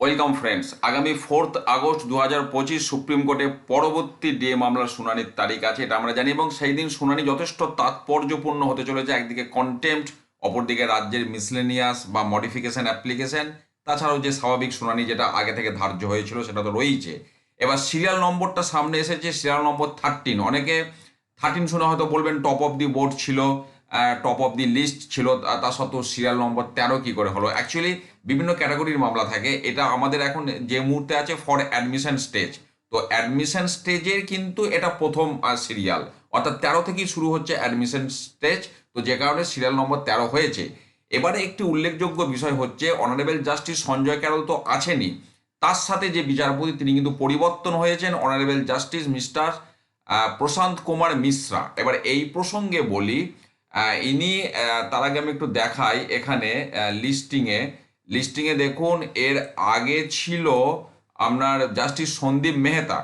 Welcome friends আগামী fourth August দু হাজার পঁচিশ সুপ্রিম কোর্টে পরবর্তী ডিএ মামলার শুনানির তারিখ আছে, এটা আমরা জানি, এবং সেই দিন শুনানি যথেষ্ট তাৎপর্যপূর্ণ হতে চলেছে। একদিকে কন্টেম্পট অপরদিকে রাজ্যের মিসলেনিয়াস বা মডিফিকেশন অ্যাপ্লিকেশন তাছাড়াও যে স্বাভাবিক শুনানি যেটা আগে থেকে ধার্য হয়েছিল, সেটা তো রয়েছে এবার সিরিয়াল নম্বরটা সামনে এসেছে সিরিয়াল নম্বর থার্টিন অনেকে থার্টিন শুনে হয়তো বলবেন টপ অফ দি বোর্ড ছিল। টপ অফ দি লিস্ট ছিল, তা- সত্ত্বেও সিরিয়াল নম্বর তেরো কি করে হলো? অ্যাকচুয়ালি বিভিন্ন ক্যাটাগরির মামলা থাকে। এটা আমাদের এখন যে মুহূর্তে আছে ফর অ্যাডমিশন স্টেজ তো অ্যাডমিশন স্টেজের কিন্তু এটা প্রথম সিরিয়াল অর্থাৎ তেরো থেকেই শুরু হচ্ছে অ্যাডমিশন স্টেজ তো যে কারণে সিরিয়াল নম্বর তেরো হয়েছে। এবারে একটি উল্লেখযোগ্য বিষয় হচ্ছে অনারেবল জাস্টিস সঞ্জয় ক্যারল তো আছেনই। তার সাথে যে বিচারপতি, তিনি কিন্তু পরিবর্তন হয়েছেন honourable justice mister Prashant Kumar Mishra. এবার এই প্রসঙ্গে বলি ইনি তার আগে আমি একটু দেখাই এখানে লিস্টিংয়ে লিস্টিংয়ে দেখুন, এর আগে ছিল আপনার justice Sandeep Mehta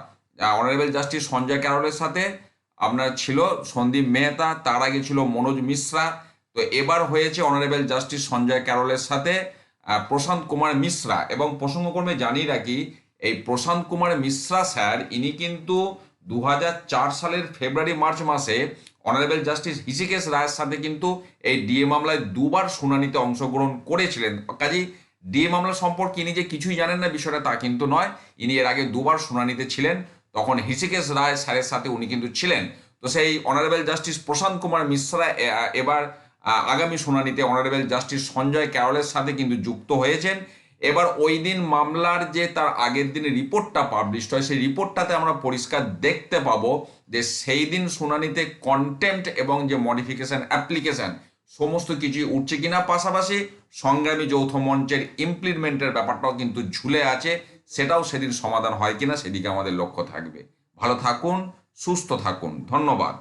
honourable justice Sanjay ক্যারলের সাথে। আপনার ছিল সন্দীপ মেহতা, তার আগে ছিল মনোজ মিশ্রা। তো এবার হয়েছে অনারেবল জাস্টিস সঞ্জয় ক্যারলের সাথে প্রশান্ত কুমার মিশ্রা। এবং প্রসঙ্গক্রমে জানিয়ে রাখি, এই প্রশান্ত কুমার মিশ্রা স্যার, ইনি কিন্তু দু হাজার চার সালের ফেব্রুয়ারি, মার্চ মাসে অনারেবল জাস্টিস হিসিকেশ রায়ের সাথে কিন্তু এই ডিএ মামলায় দুবার শুনানিতে অংশগ্রহণ করেছিলেন। কাজেই ডিএ মামলা সম্পর্কে ইনি যে কিছুই জানেন না, বিষয়টা তা কিন্তু নয়। ইনি এর আগে দুবার শুনানিতে ছিলেন। তখন হিসিকেশ রায় স্যারের সাথে উনি কিন্তু ছিলেন। তো সেই অনারেবল জাস্টিস প্রশান্ত কুমার মিশ্রা এবার আগামী শুনানিতে অনারেবল জাস্টিস সঞ্জয় ক্যারলের সাথে কিন্তু যুক্ত হয়েছেন। এবার ওই দিন মামলার যে তার আগের দিনে রিপোর্টটা পাবলিশ হয়, সেই রিপোর্টটাতে আমরা পরিষ্কার দেখতে পাবো যে সেই দিন শুনানিতে কন্টেম্পট এবং যে মডিফিকেশন অ্যাপ্লিকেশন সমস্ত কিছুই উঠছে কিনা। পাশাপাশি সংগ্রামী যৌথ মঞ্চের ইমপ্লিমেন্টের ব্যাপারটাও কিন্তু ঝুলে আছে, সেটাও সেদিন সমাধান হয় কিনা সেদিকে আমাদের লক্ষ্য থাকবে। ভালো থাকুন, সুস্থ থাকুন। ধন্যবাদ।